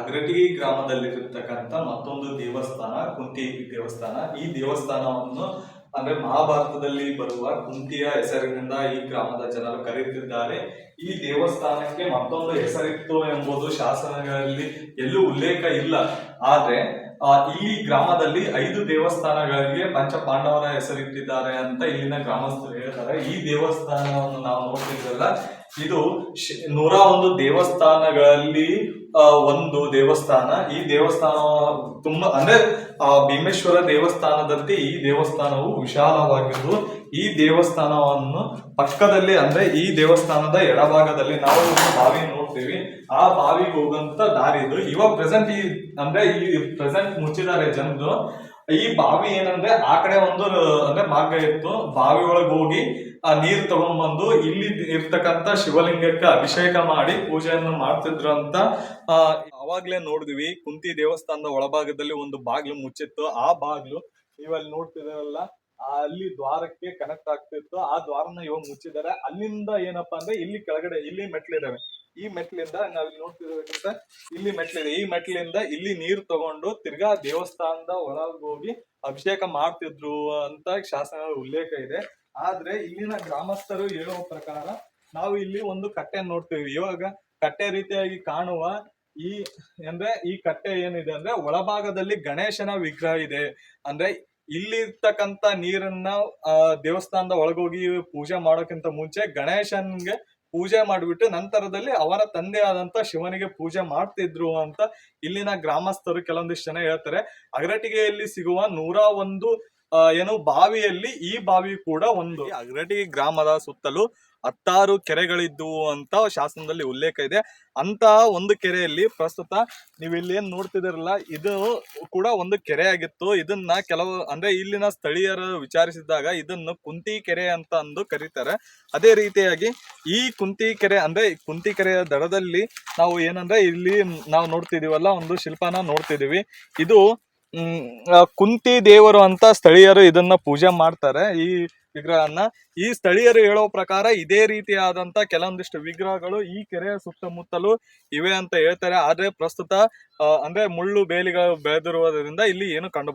ಅಗ್ರಟಿಗಿ ಗ್ರಾಮದಲ್ಲಿರತಕ್ಕಂಥ ಮತ್ತೊಂದು ದೇವಸ್ಥಾನ, ಕುಂತಿ ದೇವಸ್ಥಾನ. ಈ ದೇವಸ್ಥಾನವನ್ನು ಅಂದ್ರೆ ಮಹಾಭಾರತದಲ್ಲಿ ಬರುವ ಕುಂತಿಯ ಹೆಸರಿನಿಂದ ಈ ಗ್ರಾಮದ ಜನರು ಕರೆಯುತ್ತಿದ್ದಾರೆ. ಈ ದೇವಸ್ಥಾನಕ್ಕೆ ಮತ್ತೊಂದು ಹೆಸರಿತ್ತು ಎಂಬುದು ಶಾಸನಗಳಲ್ಲಿ ಎಲ್ಲೂ ಉಲ್ಲೇಖ ಇಲ್ಲ. ಆದ್ರೆ ಈ ಗ್ರಾಮದಲ್ಲಿ ಐದು ದೇವಸ್ಥಾನಗಳಿಗೆ ಪಂಚ ಪಾಂಡವರ ಹೆಸರಿಟ್ಟಿದ್ದಾರೆ ಅಂತ ಇಲ್ಲಿನ ಗ್ರಾಮಸ್ಥರು ಹೇಳ್ತಾರೆ. ಈ ದೇವಸ್ಥಾನವನ್ನು ನಾವು ನೋಡ್ತಿದ್ರಲ್ಲ ಇದು ನೂರ ಒಂದು ದೇವಸ್ಥಾನಗಳಲ್ಲಿ ಒಂದು ದೇವಸ್ಥಾನ. ಈ ದೇವಸ್ಥಾನ ತುಂಬಾ, ಅಂದ್ರೆ ಆ ಭೀಮೇಶ್ವರ ದೇವಸ್ಥಾನದಂತೆ ಈ ದೇವಸ್ಥಾನವು ವಿಶಾಲವಾಗಿದ್ದು, ಈ ದೇವಸ್ಥಾನವನ್ನು ಪಕ್ಕದಲ್ಲಿ, ಅಂದ್ರೆ ಈ ದೇವಸ್ಥಾನದ ಎಡಭಾಗದಲ್ಲಿ ನಾವು ಒಂದು ಬಾವಿ ನೋಡ್ತೀವಿ. ಆ ಬಾವಿಗೆ ಹೋಗಂತ ದಾರಿ ಇದು ಇವಾಗ ಪ್ರೆಸೆಂಟ್ ಈ, ಅಂದ್ರೆ ಈ ಪ್ರೆಸೆಂಟ್ ಮುಚ್ಚಿದ್ದಾರೆ ಜನರು. ಈ ಬಾವಿ ಏನಂದ್ರೆ ಆ ಕಡೆ ಒಂದು, ಅಂದ್ರೆ ಮಾರ್ಗ ಇತ್ತು. ಬಾವಿ ಒಳಗೆ ಹೋಗಿ ಆ ನೀರ್ ತಗೊಂಡ್ಬಂದು ಇಲ್ಲಿ ಇರ್ತಕ್ಕಂತ ಶಿವಲಿಂಗಕ್ಕೆ ಅಭಿಷೇಕ ಮಾಡಿ ಪೂಜೆಯನ್ನು ಮಾಡ್ತಿದ್ರು ಅಂತ ಅವಾಗ್ಲೇ ನೋಡಿದ್ವಿ. ಕುಂತಿ ದೇವಸ್ಥಾನದ ಒಳಭಾಗದಲ್ಲಿ ಒಂದು ಬಾಗ್ಲು ಮುಚ್ಚಿತ್ತು. ಆ ಬಾಗ್ಲು ನೀವಲ್ಲಿ ನೋಡ್ತಿದಾರಲ್ಲ ಅಲ್ಲಿ ದ್ವಾರಕ್ಕೆ ಕನೆಕ್ಟ್ ಆಗ್ತಿತ್ತು. ಆ ದ್ವಾರನ ಇವಾಗ ಮುಚ್ಚಿದ್ದಾರೆ. ಅಲ್ಲಿಂದ ಏನಪ್ಪಾ ಅಂದ್ರೆ ಇಲ್ಲಿ ಕೆಳಗಡೆ, ಇಲ್ಲಿ ಮೆಟ್ಲಿದಾವೆ ಈ ಮೆಟ್ಲಿಂದ ನಾವ್ ಇಲ್ಲಿ ನೋಡ್ತಿರ್ಬೇಕಂತ ಇಲ್ಲಿ ಮೆಟ್ಲಿದೆ. ಈ ಮೆಟ್ಲಿಂದ ಇಲ್ಲಿ ನೀರು ತಗೊಂಡು ತಿರ್ಗಾ ದೇವಸ್ಥಾನದ ಒಳಗ್ ಹೋಗಿ ಅಭಿಷೇಕ ಮಾಡ್ತಿದ್ರು ಅಂತ ಶಾಸನ ಉಲ್ಲೇಖ ಇದೆ. ಆದ್ರೆ ಇಲ್ಲಿನ ಗ್ರಾಮಸ್ಥರು ಹೇಳುವ ಪ್ರಕಾರ ನಾವು ಇಲ್ಲಿ ಒಂದು ಕಟ್ಟೆ ನೋಡ್ತೀವಿ ಇವಾಗ ಕಟ್ಟೆ ರೀತಿಯಾಗಿ ಕಾಣುವ ಈ ಅಂದ್ರೆ ಈ ಕಟ್ಟೆ ಏನಿದೆ ಅಂದ್ರೆ ಒಳಭಾಗದಲ್ಲಿ ಗಣೇಶನ ವಿಗ್ರಹ ಇದೆ. ಅಂದ್ರೆ ಇಲ್ಲಿರ್ತಕ್ಕಂತ ನೀರನ್ನ ದೇವಸ್ಥಾನದ ಒಳಗೋಗಿ ಪೂಜೆ ಮಾಡೋಕ್ಕಿಂತ ಮುಂಚೆ ಗಣೇಶನ್ಗೆ ಪೂಜೆ ಮಾಡಿಬಿಟ್ಟು ನಂತರದಲ್ಲಿ ಅವರ ತಂದೆ ಆದಂತ ಶಿವನಿಗೆ ಪೂಜೆ ಮಾಡ್ತಿದ್ರು ಅಂತ ಇಲ್ಲಿನ ಗ್ರಾಮಸ್ಥರು ಕೆಲವೊಂದಿಷ್ಟು ಜನ ಹೇಳ್ತಾರೆ. ಅಗರಟಿಗೆಯಲ್ಲಿ ಸಿಗುವ ನೂರ ಒಂದು ಏನು ಬಾವಿಯಲ್ಲಿ ಈ ಬಾವಿ ಕೂಡ ಒಂದು. ಅಗರಡಿ ಗ್ರಾಮದ ಸುತ್ತಲೂ ಹತ್ತಾರು ಕೆರೆಗಳಿದ್ದವು ಅಂತ ಶಾಸನದಲ್ಲಿ ಉಲ್ಲೇಖ ಇದೆ. ಅಂತ ಒಂದು ಕೆರೆಯಲ್ಲಿ ಪ್ರಸ್ತುತ ನೀವು ಇಲ್ಲಿ ಏನ್ ನೋಡ್ತಿದಿರಲ್ಲ ಇದು ಕೂಡ ಒಂದು ಕೆರೆ ಆಗಿತ್ತು ಇದನ್ನ ಕೆಲವು, ಅಂದ್ರೆ ಇಲ್ಲಿನ ಸ್ಥಳೀಯರು ವಿಚಾರಿಸಿದಾಗ ಇದನ್ನು ಕುಂತಿ ಕೆರೆ ಅಂತ ಅಂದು ಕರೀತಾರೆ. ಅದೇ ರೀತಿಯಾಗಿ ಈ ಕುಂತಿ ಕೆರೆ, ಅಂದ್ರೆ ಕುಂತಿ ಕೆರೆಯ ದಡದಲ್ಲಿ ನಾವು ಏನಂದ್ರೆ ಇಲ್ಲಿ ನಾವು ನೋಡ್ತಿದೀವಲ್ಲ ಒಂದು ಶಿಲ್ಪನ ನೋಡ್ತಿದೀವಿ ಇದು ಕುಂತಿ ದೇವರು ಅಂತ ಸ್ಥಳೀಯರು ಇದನ್ನ ಪೂಜೆ ಮಾಡ್ತಾರೆ ಈ ವಿಗ್ರಹನ್ನ. ಈ ಸ್ಥಳೀಯರು ಹೇಳೋ ಪ್ರಕಾರ ಇದೇ ರೀತಿಯಾದಂತ ಕೆಲವೊಂದಿಷ್ಟು ವಿಗ್ರಹಗಳು ಈ ಕೆರೆಯ ಸುತ್ತಮುತ್ತಲು ಇವೆ ಅಂತ ಹೇಳ್ತಾರೆ. ಆದ್ರೆ ಪ್ರಸ್ತುತ ಅಂದ್ರೆ ಮುಳ್ಳು ಬೇಲಿಗಳು ಬೆಳೆದಿರುವುದರಿಂದ ಇಲ್ಲಿ ಏನು ಕಂಡು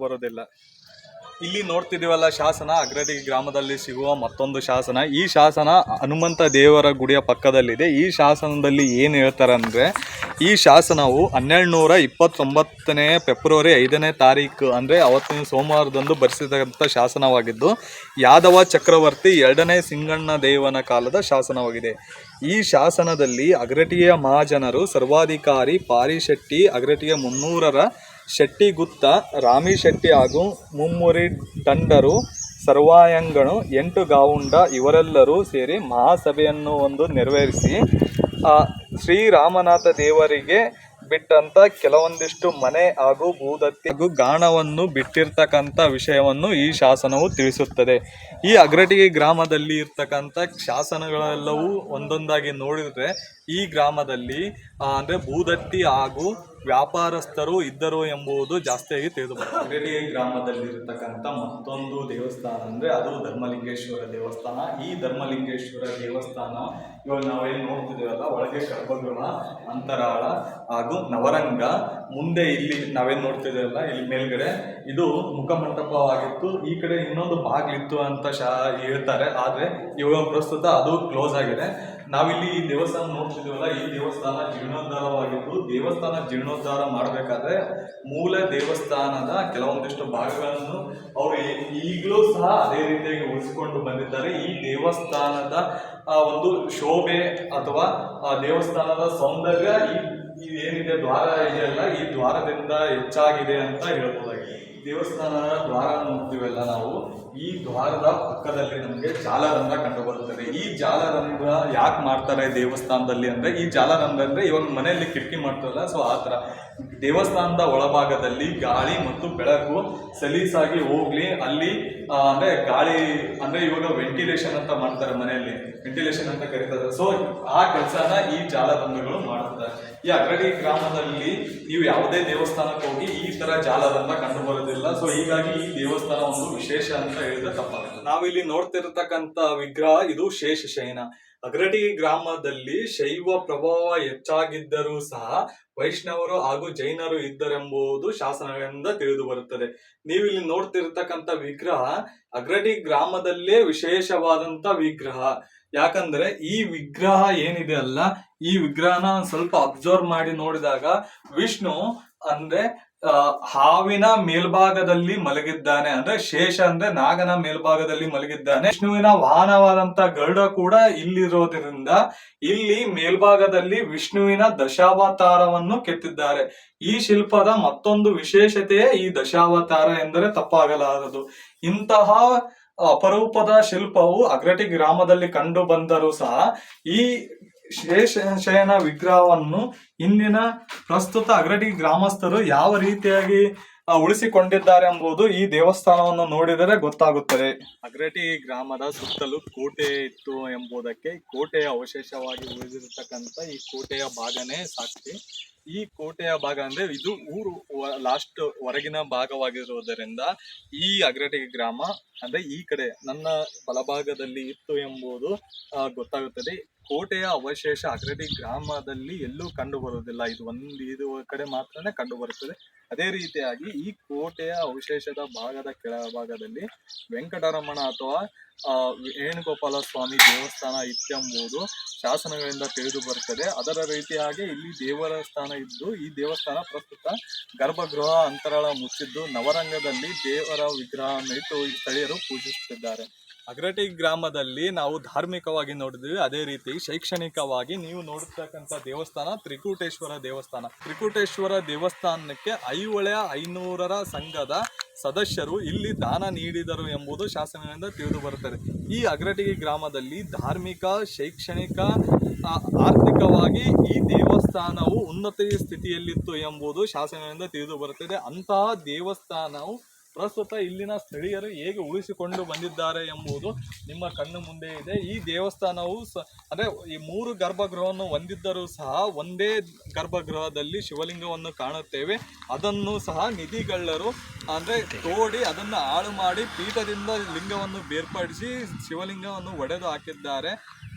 ಇಲ್ಲಿ ನೋಡ್ತಿದೀವಲ್ಲ ಶಾಸನ, ಅಗ್ರದಿ ಗ್ರಾಮದಲ್ಲಿ ಸಿಗುವ ಮತ್ತೊಂದು ಶಾಸನ. ಈ ಶಾಸನ ಹನುಮಂತ ದೇವರ ಗುಡಿಯ ಪಕ್ಕದಲ್ಲಿದೆ. ಈ ಶಾಸನದಲ್ಲಿ ಏನು ಹೇಳ್ತಾರೆ ಅಂದ್ರೆ ಈ ಶಾಸನವು ಹನ್ನೆರಡು ನೂರ ಇಪ್ಪತ್ತೊಂಬತ್ತನೇ ಫೆಬ್ರವರಿ ಐದನೇ ತಾರೀಕು ಅಂದರೆ ಅವತ್ತಿನ ಸೋಮವಾರದಂದು ಬರೆಸಿದಂಥ ಶಾಸನವಾಗಿದ್ದು, ಯಾದವ ಚಕ್ರವರ್ತಿ ಎರಡನೇ ಸಿಂಗಣ್ಣ ದೇವನ ಕಾಲದ ಶಾಸನವಾಗಿದೆ. ಈ ಶಾಸನದಲ್ಲಿ ಅಗ್ರಟಿಯ ಮಹಾಜನರು ಸರ್ವಾಧಿಕಾರಿ ಪಾರಿಶೆಟ್ಟಿ, ಅಗ್ರಟಿಯ ಮುನ್ನೂರರ ಶೆಟ್ಟಿಗುತ್ತ ರಾಮಿ ಶೆಟ್ಟಿ ಹಾಗೂ ಮುಮ್ಮುರಿ ದಂಡರು ಸರ್ವಾಯಂಗಣು, ಎಂಟು ಗಾವುಂಡ ಇವರೆಲ್ಲರೂ ಸೇರಿ ಮಹಾಸಭೆಯನ್ನು ಒಂದು ನೆರವೇರಿಸಿ ಶ್ರೀರಾಮನಾಥ ದೇವರಿಗೆ ಬಿಟ್ಟಂತ ಕೆಲವೊಂದಿಷ್ಟು ಮನೆ ಹಾಗೂ ಭೂದತ್ತಿ ಹಾಗೂ ಗಾಣವನ್ನು ಬಿಟ್ಟಿರ್ತಕ್ಕಂಥ ವಿಷಯವನ್ನು ಈ ಶಾಸನವು ತಿಳಿಸುತ್ತದೆ. ಈ ಅಗ್ರಟಿಗೆ ಗ್ರಾಮದಲ್ಲಿ ಇರ್ತಕ್ಕಂಥ ಶಾಸನಗಳೆಲ್ಲವೂ ಒಂದೊಂದಾಗಿ ನೋಡಿದ್ರೆ ಈ ಗ್ರಾಮದಲ್ಲಿ ಅಂದ್ರೆ ಭೂದತ್ತಿ ಹಾಗೂ ವ್ಯಾಪಾರಸ್ಥರು ಇದ್ದರು ಎಂಬುದು ಜಾಸ್ತಿಯಾಗಿ ತಿಳಿದು ಅಗ್ರಟಿಗೆ ಗ್ರಾಮದಲ್ಲಿ ಇರ್ತಕ್ಕಂಥ ಮತ್ತೊಂದು ದೇವಸ್ಥಾನ ಅಂದ್ರೆ ಅದು ಧರ್ಮಲಿಂಗೇಶ್ವರ ದೇವಸ್ಥಾನ. ಈ ಧರ್ಮಲಿಂಗೇಶ್ವರ ದೇವಸ್ಥಾನ ಇವಾಗ ನಾವೇನು ನೋಡ್ತಿದ್ದೀವಲ್ಲ, ಒಳಗೆ ಗರ್ಭಗೃಹ ಅಂತರಾಳ ಹಾಗೂ నవరంగ ಮುಂದೆ ಇಲ್ಲಿ ನಾವೇನು ನೋಡ್ತಿದ್ದೇವಲ್ಲ ಇಲ್ಲಿ ಮೇಲ್ಗಡೆ, ಇದು ಮುಖಮಂಟಪವಾಗಿತ್ತು. ಈ ಕಡೆ ಇನ್ನೊಂದು ಬಾಗಿಲಿತ್ತು ಅಂತ ಶಾ ಹೇಳ್ತಾರೆ. ಆದರೆ ಇವಾಗ ಪ್ರಸ್ತುತ ಅದು ಕ್ಲೋಸ್ ಆಗಿದೆ. ನಾವಿಲ್ಲಿ ಈ ದೇವಸ್ಥಾನ ನೋಡ್ತಿದ್ದೀವಲ್ಲ ಈ ದೇವಸ್ಥಾನ ಜೀರ್ಣೋದ್ಧಾರವಾಗಿದ್ದು, ದೇವಸ್ಥಾನ ಜೀರ್ಣೋದ್ಧಾರ ಮಾಡಬೇಕಾದ್ರೆ ಮೂಲ ದೇವಸ್ಥಾನದ ಕೆಲವೊಂದಿಷ್ಟು ಭಾಗಗಳನ್ನು ಅವರು ಈಗಲೂ ಸಹ ಅದೇ ರೀತಿಯಾಗಿ ಉಳಿಸಿಕೊಂಡು ಬಂದಿದ್ದಾರೆ. ಈ ದೇವಸ್ಥಾನದ ಒಂದು ಶೋಭೆ ಅಥವಾ ದೇವಸ್ಥಾನದ ಸೌಂದರ್ಯ ಈ ಏನಿದೆ, ದ್ವಾರ ಇದೆಯಲ್ಲ, ಈ ದ್ವಾರದಿಂದ ಹೆಚ್ಚಾಗಿದೆ ಅಂತ ಹೇಳ್ಬೋದಾಗಿದೆ ದೇವಸ್ಥಾನದ ದ್ವಾರ ನೋಡ್ತೀವಲ್ಲ ನಾವು, ಈ ದ್ವಾರದ ಪಕ್ಕದಲ್ಲಿ ನಮಗೆ ಜಾಲರಂಧ್ರ ಕಂಡು ಬರುತ್ತದೆ ಈ ಜಾಲರಂಧ್ರ ಯಾಕೆ ಮಾಡ್ತಾರೆ ದೇವಸ್ಥಾನದಲ್ಲಿ ಅಂದ್ರೆ, ಈ ಜಾಲರಂಧ್ರ ಅಂದ್ರೆ ಇವಾಗ ಮನೆಯಲ್ಲಿ ಕಿಟಕಿ ಮಾಡ್ತಾರಲ್ಲ ಸೊ ಆ ಥರ. ದೇವಸ್ಥಾನದ ಒಳಭಾಗದಲ್ಲಿ ಗಾಳಿ ಮತ್ತು ಬೆಳಕು ಸಲೀಸಾಗಿ ಹೋಗ್ಲಿ. ಅಲ್ಲಿ ಅಂದ್ರೆ ಗಾಳಿ, ಅಂದ್ರೆ ಇವಾಗ ವೆಂಟಿಲೇಷನ್ ಅಂತ ಮಾಡ್ತಾರೆ ಮನೆಯಲ್ಲಿ. ವೆಂಟಿಲೇಷನ್ ಅಂತ ಕರೀತಾರೆ. ಸೊ ಆ ಕೆಲಸನ ಈ ಜಾಲಬಂಧಗಳು ಮಾಡುತ್ತಾರೆ ಈ ಅಗ್ರಡಿ ಗ್ರಾಮದಲ್ಲಿ ನೀವು ಯಾವುದೇ ದೇವಸ್ಥಾನಕ್ಕೆ ಹೋಗಿ ಈ ತರ ಜಾಲಬಂಧ ಕಂಡು ಬರೋದಿಲ್ಲ ಸೊ ಹೀಗಾಗಿ ಈ ದೇವಸ್ಥಾನ ಒಂದು ವಿಶೇಷ ಅಂತ ಹೇಳಿದ್ರೆ ತಪ್ಪಾಗಲ್ಲ ನಾವಿಲ್ಲಿ ನೋಡ್ತಿರ್ತಕ್ಕಂತ ವಿಗ್ರಹ ಇದು ಶೇಷಶಯನ ಅಗ್ರಡಿ ಗ್ರಾಮದಲ್ಲಿ ಶೈವ ಪ್ರಭಾವ ಹೆಚ್ಚಾಗಿದ್ದರೂ ಸಹ ವೈಷ್ಣವರು ಹಾಗೂ ಜೈನರು ಇದ್ದರೆಂಬುದು ಶಾಸನಗಳಿಂದ ತಿಳಿದು ಬರುತ್ತದೆ. ನೀವು ಇಲ್ಲಿ ನೋಡ್ತಿರ್ತಕ್ಕಂಥ ವಿಗ್ರಹ ಅಗ್ರಡಿ ಗ್ರಾಮದಲ್ಲೇ ವಿಶೇಷವಾದಂತ ವಿಗ್ರಹ. ಯಾಕಂದ್ರೆ ಈ ವಿಗ್ರಹ ಏನಿದೆ ಅಲ್ಲ, ಈ ವಿಗ್ರಹನ ಸ್ವಲ್ಪ ಅಬ್ಸರ್ವ್ ಮಾಡಿ ನೋಡಿದಾಗ ವಿಷ್ಣು ಅಂದ್ರೆ ಹಾವಿನ ಮೇಲ್ಭಾಗದಲ್ಲಿ ಮಲಗಿದ್ದಾನೆ. ಅಂದ್ರೆ ಶೇಷ ಅಂದ್ರೆ ನಾಗನ ಮೇಲ್ಭಾಗದಲ್ಲಿ ಮಲಗಿದ್ದಾನೆ. ವಿಷ್ಣುವಿನ ವಾಹನವಾದಂತ ಗರುಡ ಕೂಡ ಇಲ್ಲಿರೋದ್ರಿಂದ ಇಲ್ಲಿ ಮೇಲ್ಭಾಗದಲ್ಲಿ ವಿಷ್ಣುವಿನ ದಶಾವತಾರವನ್ನು ಕೆತ್ತಿದ್ದಾರೆ. ಈ ಶಿಲ್ಪದ ಮತ್ತೊಂದು ವಿಶೇಷತೆಯೇ ಈ ದಶಾವತಾರ ಎಂದರೆ ತಪ್ಪಾಗಲಾರದು. ಇಂತಹ ಅಪರೂಪದ ಶಿಲ್ಪವು ಅಗ್ರಟಿ ಗ್ರಾಮದಲ್ಲಿ ಕಂಡು ಬಂದರೂ ಸಹ ಈ ಶೇಷಶಯನ ವಿಗ್ರಹವನ್ನು ಇಂದಿನ ಪ್ರಸ್ತುತ ಅಗ್ರಟಿ ಗ್ರಾಮಸ್ಥರು ಯಾವ ರೀತಿಯಾಗಿ ಉಳಿಸಿಕೊಂಡಿದ್ದಾರೆ ಎಂಬುದು ಈ ದೇವಸ್ಥಾನವನ್ನು ನೋಡಿದರೆ ಗೊತ್ತಾಗುತ್ತದೆ. ಅಗ್ರಟಿ ಗ್ರಾಮದ ಸುತ್ತಲೂ ಕೋಟೆ ಇತ್ತು ಎಂಬುದಕ್ಕೆ ಕೋಟೆಯ ಅವಶೇಷವಾಗಿ ಉಳಿದಿರತಕ್ಕಂತ ಈ ಕೋಟೆಯ ಭಾಗನೇ ಸಾಕ್ಷಿ. ಈ ಕೋಟೆಯ ಭಾಗ ಅಂದ್ರೆ ಇದು ಊರು ಲಾಸ್ಟ್ ಹೊರಗಿನ ಭಾಗವಾಗಿರುವುದರಿಂದ ಈ ಅಗ್ರಟಿ ಗ್ರಾಮ ಅಂದ್ರೆ ಈ ಕಡೆ ನನ್ನ ಬಲಭಾಗದಲ್ಲಿ ಇತ್ತು ಎಂಬುದು ಗೊತ್ತಾಗುತ್ತದೆ. ಕೋಟೆಯ ಅವಶೇಷ ಅಗ್ರಟಿ ಗ್ರಾಮದಲ್ಲಿ ಎಲ್ಲೂ ಕಂಡು ಬರುವುದಿಲ್ಲ. ಇದು ಒಂದು ಇದು ಕಡೆ ಮಾತ್ರನೇ ಕಂಡು ಬರುತ್ತದೆ. ಅದೇ ರೀತಿಯಾಗಿ ಈ ಕೋಟೆಯ ಅವಶೇಷದ ಭಾಗದ ಕೆಳಭಾಗದಲ್ಲಿ ವೆಂಕಟರಮಣ ಅಥವಾ ವೇಣುಗೋಪಾಲ ಸ್ವಾಮಿ ದೇವಸ್ಥಾನ ಇತ್ತೆಂಬುದು ಶಾಸನಗಳಿಂದ ತಿಳಿದು ಬರುತ್ತದೆ. ಅದರ ರೀತಿಯಾಗಿ ಇಲ್ಲಿ ದೇವರ ಸ್ಥಾನ ಇದ್ದು, ಈ ದೇವಸ್ಥಾನ ಪ್ರಸ್ತುತ ಗರ್ಭಗೃಹ ಅಂತರಾಳ ಮುಚ್ಚಿದ್ದು, ನವರಂಗದಲ್ಲಿ ದೇವರ ವಿಗ್ರಹವನ್ನು ಇಟ್ಟು ಸ್ಥಳೀಯರು ಪೂಜಿಸುತ್ತಿದ್ದಾರೆ. ಅಗ್ರಟಿ ಗ್ರಾಮದಲ್ಲಿ ನಾವು ಧಾರ್ಮಿಕವಾಗಿ ನೋಡಿದ್ವಿ. ಅದೇ ರೀತಿ ಶೈಕ್ಷಣಿಕವಾಗಿ ನೀವು ನೋಡ್ತಕ್ಕಂಥ ದೇವಸ್ಥಾನ ತ್ರಿಕೂಟೇಶ್ವರ ದೇವಸ್ಥಾನ. ತ್ರಿಕೂಟೇಶ್ವರ ದೇವಸ್ಥಾನಕ್ಕೆ ಐಹೊಳೆಯ ಐನೂರರ ಸಂಘದ ಸದಸ್ಯರು ಇಲ್ಲಿ ದಾನ ನೀಡಿದರು ಎಂಬುದು ಶಾಸನದಿಂದ ತಿಳಿದು ಬರುತ್ತದೆ. ಈ ಅಗ್ರಟಗಿ ಗ್ರಾಮದಲ್ಲಿ ಧಾರ್ಮಿಕ, ಶೈಕ್ಷಣಿಕ ಆರ್ಥಿಕವಾಗಿ ಈ ದೇವಸ್ಥಾನವು ಉನ್ನತ ಸ್ಥಿತಿಯಲ್ಲಿತ್ತು ಎಂಬುದು ಶಾಸನದಿಂದ ತಿಳಿದು ಬರುತ್ತದೆ. ಅಂತಹ ದೇವಸ್ಥಾನವು ಪ್ರಸ್ತುತ ಇಲ್ಲಿನ ಸ್ಥಳೀಯರು ಹೇಗೆ ಉಳಿಸಿಕೊಂಡು ಬಂದಿದ್ದಾರೆ ಎಂಬುದು ನಿಮ್ಮ ಕಣ್ಣು ಮುಂದೆ ಇದೆ. ಈ ದೇವಸ್ಥಾನವು ಸ, ಅಂದರೆ ಈ ಮೂರು ಗರ್ಭಗೃಹವನ್ನು ಹೊಂದಿದ್ದರೂ ಸಹ ಒಂದೇ ಗರ್ಭಗೃಹದಲ್ಲಿ ಶಿವಲಿಂಗವನ್ನು ಕಾಣುತ್ತೇವೆ. ಅದನ್ನು ಸಹ ನಿಧಿಗಳ್ಳರು, ಅಂದರೆ ತೋಡಿ ಅದನ್ನು ಹಾಳು ಮಾಡಿ ಪೀಠದಿಂದ ಲಿಂಗವನ್ನು ಬೇರ್ಪಡಿಸಿ ಶಿವಲಿಂಗವನ್ನು ಒಡೆದು ಹಾಕಿದ್ದಾರೆ.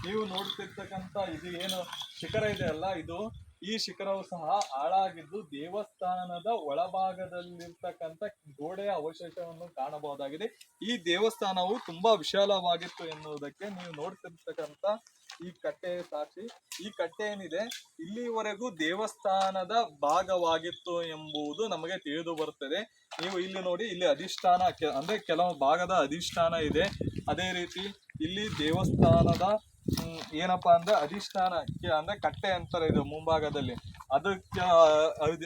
ನೀವು ನೋಡ್ತಿರ್ತಕ್ಕಂಥ ಇದು ಏನು ಶಿಖರ ಇದೆ ಅಲ್ಲ, ಇದು ಈ ಶಿಖರವು ಸಹ ಹಾಳಾಗಿದ್ದು ದೇವಸ್ಥಾನದ ಒಳಭಾಗದಲ್ಲಿರ್ತಕ್ಕಂಥ ಗೋಡೆಯ ಅವಶೇಷವನ್ನು ಕಾಣಬಹುದಾಗಿದೆ. ಈ ದೇವಸ್ಥಾನವು ತುಂಬಾ ವಿಶಾಲವಾಗಿತ್ತು ಎನ್ನುವುದಕ್ಕೆ ನೀವು ನೋಡ್ತಿರ್ತಕ್ಕಂಥ ಈ ಕಟ್ಟೆ ಸಾಕ್ಷಿ. ಈ ಕಟ್ಟೆ ಏನಿದೆ? ಇಲ್ಲಿವರೆಗೂ ದೇವಸ್ಥಾನದ ಭಾಗವಾಗಿತ್ತು ಎಂಬುದು ನಮಗೆ ತಿಳಿದು ಬರುತ್ತದೆ. ನೀವು ಇಲ್ಲಿ ನೋಡಿ, ಇಲ್ಲಿ ಅಧಿಷ್ಠಾನ ಅಂದ್ರೆ ಕೆಲವು ಭಾಗದ ಅಧಿಷ್ಠಾನ ಇದೆ. ಅದೇ ರೀತಿ ಇಲ್ಲಿ ದೇವಸ್ಥಾನದ ಏನಪ್ಪಾ ಅಂದ್ರೆ ಅಧಿಷ್ಠಾನ ಕೆ- ಅಂದ್ರೆ ಕಟ್ಟೆ ಅಂತಾರೆ ಇದು ಮುಂಭಾಗದಲ್ಲಿ. ಅದಕ್ಕೆ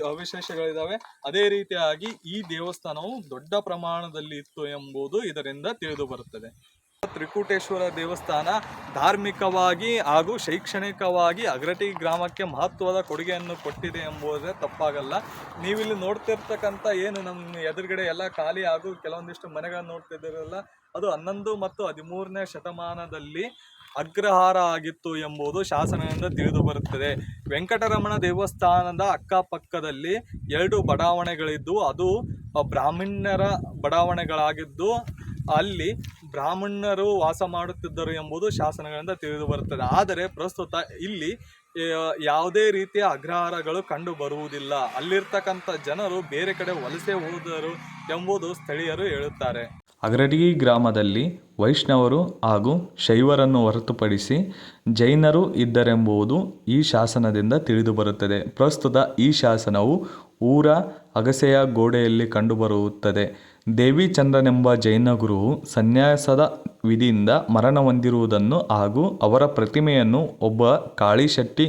ಅವಶೇಷಗಳಿದಾವೆ. ಅದೇ ರೀತಿಯಾಗಿ ಈ ದೇವಸ್ಥಾನವು ದೊಡ್ಡ ಪ್ರಮಾಣದಲ್ಲಿ ಇತ್ತು ಎಂಬುದು ಇದರಿಂದ ತಿಳಿದು ಬರುತ್ತದೆ. ತ್ರಿಕೂಟೇಶ್ವರ ದೇವಸ್ಥಾನ ಧಾರ್ಮಿಕವಾಗಿ ಹಾಗೂ ಶೈಕ್ಷಣಿಕವಾಗಿ ಅಗ್ರಟಿ ಗ್ರಾಮಕ್ಕೆ ಮಹತ್ವದ ಕೊಡುಗೆಯನ್ನು ಕೊಟ್ಟಿದೆ ಎಂಬುದೇ ತಪ್ಪಾಗಲ್ಲ. ನೀವಿಲ್ಲಿ ನೋಡ್ತಿರ್ತಕ್ಕಂಥ ಏನು ನಮ್ಮ ಎದುರುಗಡೆ ಎಲ್ಲ ಖಾಲಿ ಹಾಗೂ ಕೆಲವೊಂದಿಷ್ಟು ಮನೆಗಳನ್ನು ನೋಡ್ತಿದ್ದೀರಲ್ಲ, ಅದು ಹನ್ನೊಂದು ಮತ್ತು ಹದಿಮೂರನೇ ಶತಮಾನದಲ್ಲಿ ಅಗ್ರಹಾರ ಆಗಿತ್ತು ಎಂಬುದು ಶಾಸನದಿಂದ ತಿಳಿದು ಬರುತ್ತದೆ. ವೆಂಕಟರಮಣ ದೇವಸ್ಥಾನದ ಅಕ್ಕಪಕ್ಕದಲ್ಲಿ ಎರಡು ಬಡಾವಣೆಗಳಿದ್ದು, ಅದು ಬ್ರಾಹ್ಮಣರ ಬಡಾವಣೆಗಳಾಗಿದ್ದು, ಅಲ್ಲಿ ಬ್ರಾಹ್ಮಣರು ವಾಸ ಮಾಡುತ್ತಿದ್ದರು ಎಂಬುದು ಶಾಸನಗಳಿಂದ ತಿಳಿದು ಬರುತ್ತದೆ. ಆದರೆ ಪ್ರಸ್ತುತ ಇಲ್ಲಿ ಯಾವುದೇ ರೀತಿಯ ಅಗ್ರಹಾರಗಳು ಕಂಡು ಬರುವುದಿಲ್ಲ. ಅಲ್ಲಿರ್ತಕ್ಕಂಥ ಜನರು ಬೇರೆ ಕಡೆ ವಲಸೆ ಹೋದರು ಎಂಬುದು ಸ್ಥಳೀಯರು ಹೇಳುತ್ತಾರೆ. ಅಗ್ರಡಿ ಗ್ರಾಮದಲ್ಲಿ ವೈಷ್ಣವರು ಹಾಗೂ ಶೈವರನ್ನು ಹೊರತುಪಡಿಸಿ ಜೈನರು ಇದ್ದರೆಂಬುದು ಈ ಶಾಸನದಿಂದ ತಿಳಿದುಬರುತ್ತದೆ. ಪ್ರಸ್ತುತ ಈ ಶಾಸನವು ಊರ ಅಗಸೆಯ ಗೋಡೆಯಲ್ಲಿ ಕಂಡುಬರುತ್ತದೆ. ದೇವಿಚಂದ್ರನೆಂಬ ಜೈನ ಗುರುವು ಸನ್ಯಾಸದ ವಿಧಿಯಿಂದ ಮರಣ ಹೊಂದಿರುವುದನ್ನು ಹಾಗೂ ಅವರ ಪ್ರತಿಮೆಯನ್ನು ಒಬ್ಬ ಕಾಳಿಶೆಟ್ಟಿ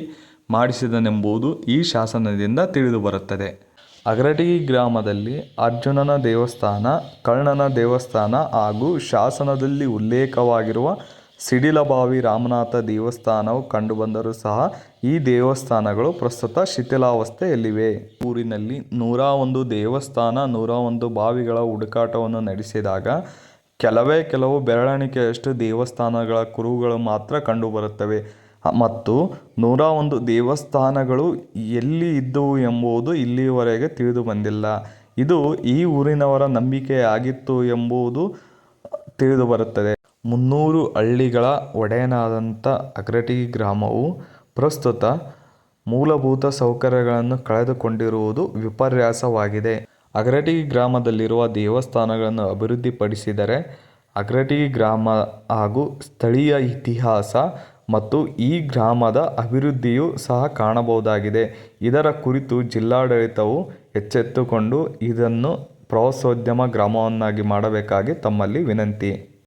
ಮಾಡಿಸಿದನೆಂಬುದು ಈ ಶಾಸನದಿಂದ ತಿಳಿದುಬರುತ್ತದೆ. ಅಗರಟಿ ಗ್ರಾಮದಲ್ಲಿ ಅರ್ಜುನನ ದೇವಸ್ಥಾನ, ಕರ್ಣನ ದೇವಸ್ಥಾನ ಹಾಗೂ ಶಾಸನದಲ್ಲಿ ಉಲ್ಲೇಖವಾಗಿರುವ ಸಿಡಿಲಬಾವಿ ರಾಮನಾಥ ದೇವಸ್ಥಾನವು ಕಂಡುಬಂದರೂ ಸಹ ಈ ದೇವಸ್ಥಾನಗಳು ಪ್ರಸ್ತುತ ಶಿಥಿಲಾವಸ್ಥೆಯಲ್ಲಿವೆ. ಊರಿನಲ್ಲಿ ನೂರ ಒಂದು ದೇವಸ್ಥಾನ, ನೂರ ಒಂದು ಬಾವಿಗಳ ಹುಡುಕಾಟವನ್ನು ನಡೆಸಿದಾಗ ಕೆಲವೇ ಕೆಲವು ಬೆರಳೆಣಿಕೆಯಷ್ಟು ದೇವಸ್ಥಾನಗಳ ಕುರುಹುಗಳು ಮಾತ್ರ ಕಂಡುಬರುತ್ತವೆ. ಮತ್ತು ನೂರ ಒಂದು ದೇವಸ್ಥಾನಗಳು ಎಲ್ಲಿ ಇದ್ದವು ಎಂಬುದು ಇಲ್ಲಿಯವರೆಗೆ ತಿಳಿದು ಬಂದಿಲ್ಲ. ಇದು ಈ ಊರಿನವರ ನಂಬಿಕೆಯಾಗಿತ್ತು ಎಂಬುದು ತಿಳಿದು ಬರುತ್ತದೆ. ಮುನ್ನೂರು ಹಳ್ಳಿಗಳ ಒಡೆಯನಾದಂಥ ಅಗ್ರಟಿ ಗ್ರಾಮವು ಪ್ರಸ್ತುತ ಮೂಲಭೂತ ಸೌಕರ್ಯಗಳನ್ನು ಕಳೆದುಕೊಂಡಿರುವುದು ವಿಪರ್ಯಾಸವಾಗಿದೆ. ಅಗ್ರಟಿ ಗ್ರಾಮದಲ್ಲಿರುವ ದೇವಸ್ಥಾನಗಳನ್ನು ಅಭಿವೃದ್ಧಿಪಡಿಸಿದರೆ ಅಗ್ರಟಿ ಗ್ರಾಮ ಹಾಗೂ ಸ್ಥಳೀಯ ಇತಿಹಾಸ ಮತ್ತು ಈ ಗ್ರಾಮದ ಅಭಿವೃದ್ಧಿಯೂ ಸಹ ಕಾಣಬಹುದಾಗಿದೆ. ಇದರ ಕುರಿತು ಜಿಲ್ಲಾಡಳಿತವು ಎಚ್ಚೆತ್ತುಕೊಂಡು ಇದನ್ನು ಪ್ರವಾಸೋದ್ಯಮ ಗ್ರಾಮವನ್ನಾಗಿ ಮಾಡಬೇಕಾಗಿ ತಮ್ಮಲ್ಲಿ ವಿನಂತಿ.